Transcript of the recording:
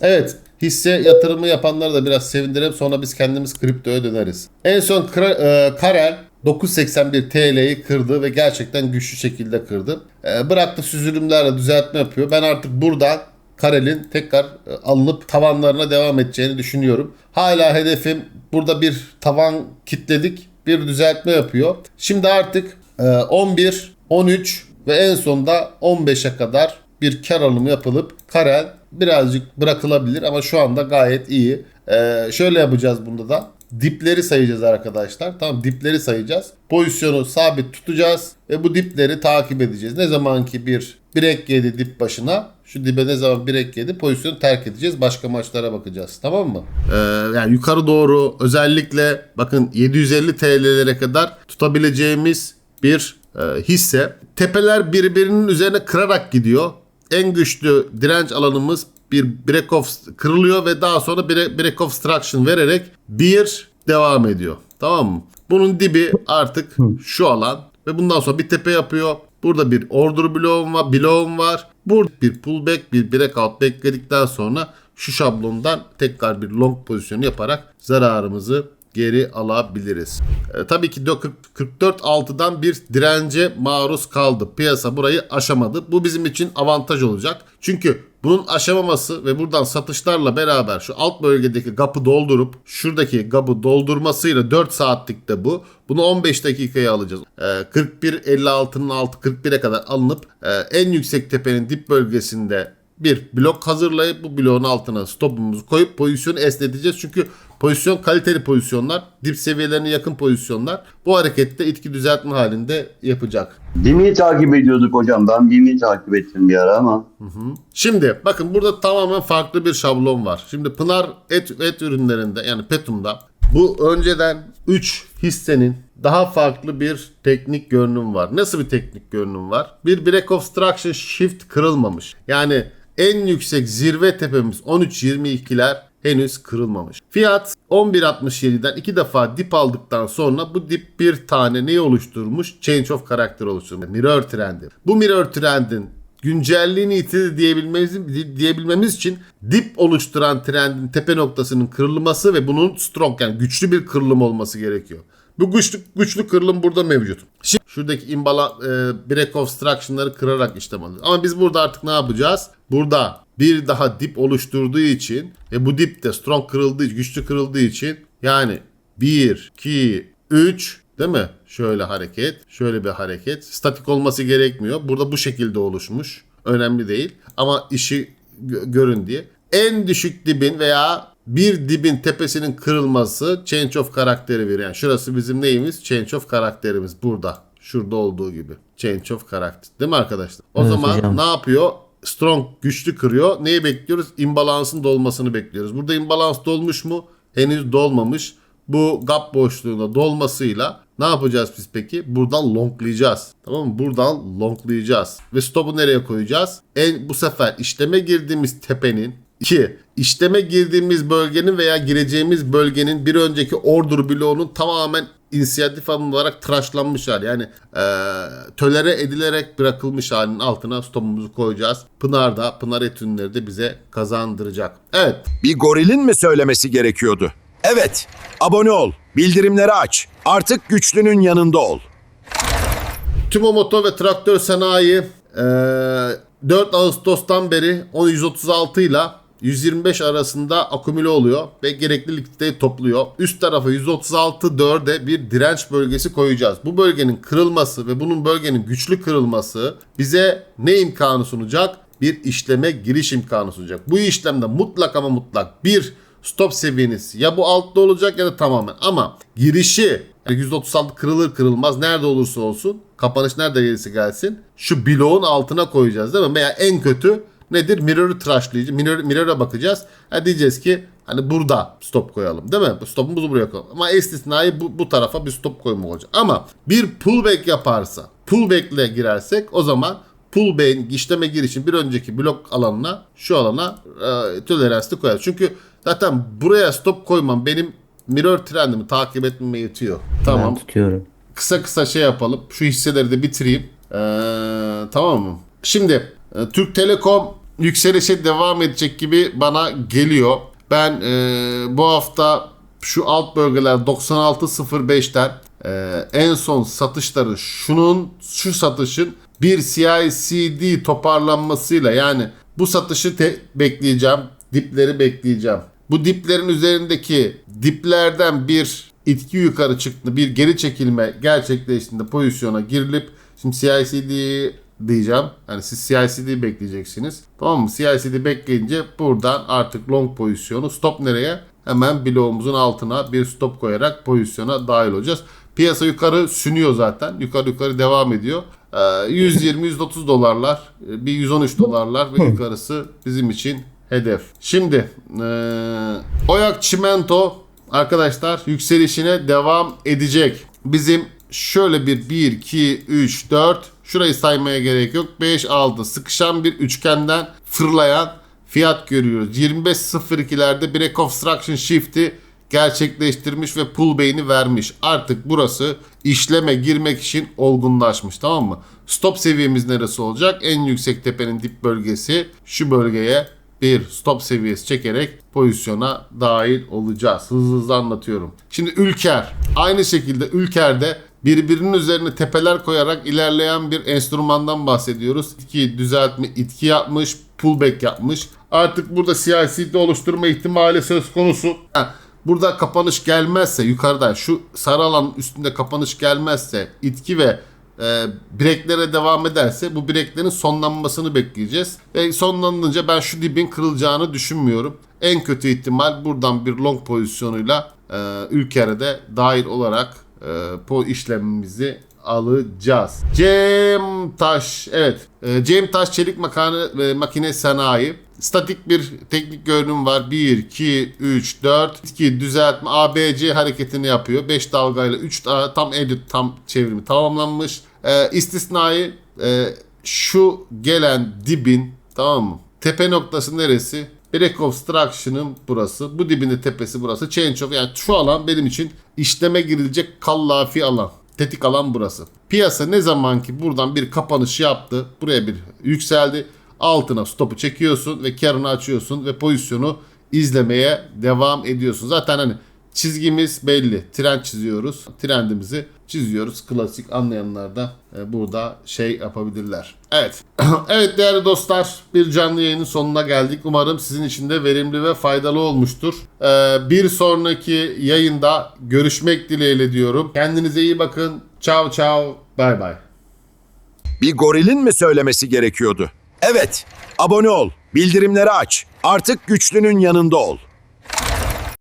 Evet hisse yatırımı yapanları da biraz sevindirelim sonra biz kendimiz kriptoya döneriz. En son e, Karel 981 TL'yi kırdı ve gerçekten güçlü şekilde kırdı. E, bıraktı süzülümlerle düzeltme yapıyor. Ben artık buradan Karel'in tekrar e, alınıp tavanlarına devam edeceğini düşünüyorum. Hala hedefim burada bir tavan kitledik. Bir düzeltme yapıyor. Şimdi artık e, 11, 13 ve en sonunda 15'e kadar bir kar alımı yapılıp Karel birazcık bırakılabilir ama şu anda gayet iyi. E, şöyle yapacağız bunda da. Dipleri sayacağız arkadaşlar. Tamam dipleri sayacağız. Pozisyonu sabit tutacağız ve bu dipleri takip edeceğiz. Ne zaman ki bir break yedi dip başına şu dibe ne zaman break yedi pozisyonu terk edeceğiz. Başka maçlara bakacağız. Tamam mı? Ee, yani yukarı doğru özellikle bakın 750 TL'lere kadar tutabileceğimiz bir e, hisse. Tepeler birbirinin üzerine kırarak gidiyor. En güçlü direnç alanımız bir break off kırılıyor ve daha sonra break, break off struction vererek bir devam ediyor. Tamam mı? Bunun dibi artık şu alan ve bundan sonra bir tepe yapıyor. Burada bir order bloğum var, bloğum var. Burada bir pullback, bir breakout bekledikten sonra şu şablondan tekrar bir long pozisyonu yaparak zararımızı geri alabiliriz. E, tabii ki 44.6'dan bir dirence maruz kaldı. Piyasa burayı aşamadı. Bu bizim için avantaj olacak. Çünkü bunun aşamaması ve buradan satışlarla beraber şu alt bölgedeki gapı doldurup şuradaki gapı doldurmasıyla 4 saatlikte bu. Bunu 15 dakikaya alacağız. E, 41.56'nın altı 41'e kadar alınıp e, en yüksek tepenin dip bölgesinde bir blok hazırlayıp bu bloğun altına stopumuzu koyup pozisyonu esneteceğiz. Çünkü pozisyon kaliteli pozisyonlar, dip seviyelerine yakın pozisyonlar bu harekette itki düzeltme halinde yapacak. Dimi takip ediyorduk hocam. Ben Dimi takip ettim bir ara ama. Şimdi bakın burada tamamen farklı bir şablon var. Şimdi Pınar et, et ürünlerinde yani Petum'da bu önceden 3 hissenin daha farklı bir teknik görünüm var. Nasıl bir teknik görünüm var? Bir break of structure shift kırılmamış. Yani en yüksek zirve tepemiz 13.22'ler henüz kırılmamış. Fiyat 11.67'den iki defa dip aldıktan sonra bu dip bir tane neyi oluşturmuş? Change of karakter oluşturmuş. Mirror trendi. Bu mirror trendin güncelliğini yitirdi diyebilmemiz, diyebilmemiz için dip oluşturan trendin tepe noktasının kırılması ve bunun strong yani güçlü bir kırılım olması gerekiyor. Bu güçlü, güçlü kırılım burada mevcut. Şimdi şuradaki imbala, e, break of struction'ları kırarak işlem alıyoruz. Ama biz burada artık ne yapacağız? Burada bir daha dip oluşturduğu için ve bu dip de strong kırıldığı güçlü kırıldığı için yani 1, 2, 3 değil mi? Şöyle hareket, şöyle bir hareket. Statik olması gerekmiyor. Burada bu şekilde oluşmuş. Önemli değil. Ama işi gö- görün diye. En düşük dibin veya bir dibin tepesinin kırılması change of karakteri veriyor. Yani şurası bizim neyimiz? Change of karakterimiz burada. Şurada olduğu gibi. Change of karakter. Değil mi arkadaşlar? O Evet zaman hocam. ne yapıyor? Strong güçlü kırıyor. Neyi bekliyoruz? Imbalansın dolmasını bekliyoruz. Burada imbalans dolmuş mu? Henüz dolmamış. Bu gap boşluğuna dolmasıyla ne yapacağız biz peki? Buradan longlayacağız. Tamam mı? Buradan longlayacağız. Ve stopu nereye koyacağız? En bu sefer işleme girdiğimiz tepenin 2. İşleme girdiğimiz bölgenin veya gireceğimiz bölgenin bir önceki order bloğunun tamamen inisiyatif alım olarak tıraşlanmış hali. Yani eee tölere edilerek bırakılmış halinin altına stopumuzu koyacağız. Pınar da, Pınar et ürünleri de bize kazandıracak. Evet. Bir gorilin mi söylemesi gerekiyordu? Evet, abone ol, bildirimleri aç. Artık güçlünün yanında ol. Tumomoto ve Traktör Sanayi eee 4 Ağustos'tan beri 136 ile 125 arasında akümüle oluyor ve gerekli likiditeyi topluyor. Üst tarafa 136 4'e bir direnç bölgesi koyacağız. Bu bölgenin kırılması ve bunun bölgenin güçlü kırılması bize ne imkanı sunacak? Bir işleme giriş imkanı sunacak. Bu işlemde mutlak ama mutlak bir stop seviyeniz ya bu altta olacak ya da tamamen ama girişi yani %36 kırılır kırılmaz nerede olursa olsun kapanış nerede gelirse gelsin şu bloğun altına koyacağız değil mi? Veya en kötü nedir? Mirror'ı tıraşlayıcı. Mirror, mirror'a bakacağız. Ha diyeceğiz ki hani burada stop koyalım değil mi? Stopumuzu buraya koyalım. Ama istisnai bu, bu tarafa bir stop koymak olacak. Ama bir pullback yaparsa pullback ile girersek o zaman pullback'in işleme girişin bir önceki blok alanına şu alana e, toleranslı koyarız. Çünkü zaten buraya stop koymam benim mirror trendimi takip etmeme yetiyor. Tamam. Ben tutuyorum. Kısa kısa şey yapalım. Şu hisseleri de bitireyim. Ee, tamam mı? Şimdi Türk Telekom yükselişe devam edecek gibi bana geliyor. Ben e, bu hafta şu alt bölgeler 96.05'ten e, en son satışları şunun şu satışın bir CICD toparlanmasıyla yani bu satışı te- bekleyeceğim. Dipleri bekleyeceğim. Bu diplerin üzerindeki diplerden bir itki yukarı çıktı. Bir geri çekilme gerçekleştiğinde pozisyona girilip şimdi CICD diyeceğim. Yani siz CICD bekleyeceksiniz. Tamam mı? CICD bekleyince buradan artık long pozisyonu stop nereye? Hemen bloğumuzun altına bir stop koyarak pozisyona dahil olacağız. Piyasa yukarı sünüyor zaten. Yukarı yukarı devam ediyor. Ee, 120-130 dolarlar, bir 113 dolarlar ve yukarısı bizim için hedef. Şimdi ee, Oyak Çimento arkadaşlar yükselişine devam edecek. Bizim şöyle bir 1, 2, 3, 4 şurayı saymaya gerek yok. 5, 6 sıkışan bir üçgenden fırlayan fiyat görüyoruz. 25.02'lerde Break Obstruction Shift'i gerçekleştirmiş ve pull beyni vermiş. Artık burası işleme girmek için olgunlaşmış tamam mı? Stop seviyemiz neresi olacak? En yüksek tepenin dip bölgesi şu bölgeye bir stop seviyesi çekerek pozisyona dahil olacağız. Hızlı hızlı anlatıyorum. Şimdi Ülker. Aynı şekilde Ülker'de birbirinin üzerine tepeler koyarak ilerleyen bir enstrümandan bahsediyoruz. İtki düzeltme, itki yapmış, pullback yapmış. Artık burada CICD oluşturma ihtimali söz konusu. Burada kapanış gelmezse yukarıda şu sarı alanın üstünde kapanış gelmezse itki ve e, breklere devam ederse bu breklerin sonlanmasını bekleyeceğiz. Ve sonlanınca ben şu dibin kırılacağını düşünmüyorum. En kötü ihtimal buradan bir long pozisyonuyla e, ülkere de dahil olarak e, po işlemimizi alacağız. Cem Taş, evet. E, Cem Taş Çelik makine, e, Makine Sanayi. Statik bir teknik görünüm var. 1, 2, 3, 4. 2 düzeltme ABC hareketini yapıyor. 5 dalgayla 3 tam edit tam çevrimi tamamlanmış. E, istisnai e, şu gelen dibin tamam mı? Tepe noktası neresi? Break burası. Bu dibinde tepesi burası. Change of yani şu alan benim için işleme girilecek kallafi alan. Tetik alan burası. Piyasa ne zaman ki buradan bir kapanış yaptı. Buraya bir yükseldi. Altına stopu çekiyorsun ve karını açıyorsun ve pozisyonu izlemeye devam ediyorsun. Zaten hani çizgimiz belli. Trend çiziyoruz. Trendimizi çiziyoruz. Klasik anlayanlar da e, burada şey yapabilirler. Evet. evet değerli dostlar bir canlı yayının sonuna geldik. Umarım sizin için de verimli ve faydalı olmuştur. E, bir sonraki yayında görüşmek dileğiyle diyorum. Kendinize iyi bakın. Ciao ciao. Bye bye. Bir gorilin mi söylemesi gerekiyordu? Evet. Abone ol, bildirimleri aç. Artık güçlünün yanında ol.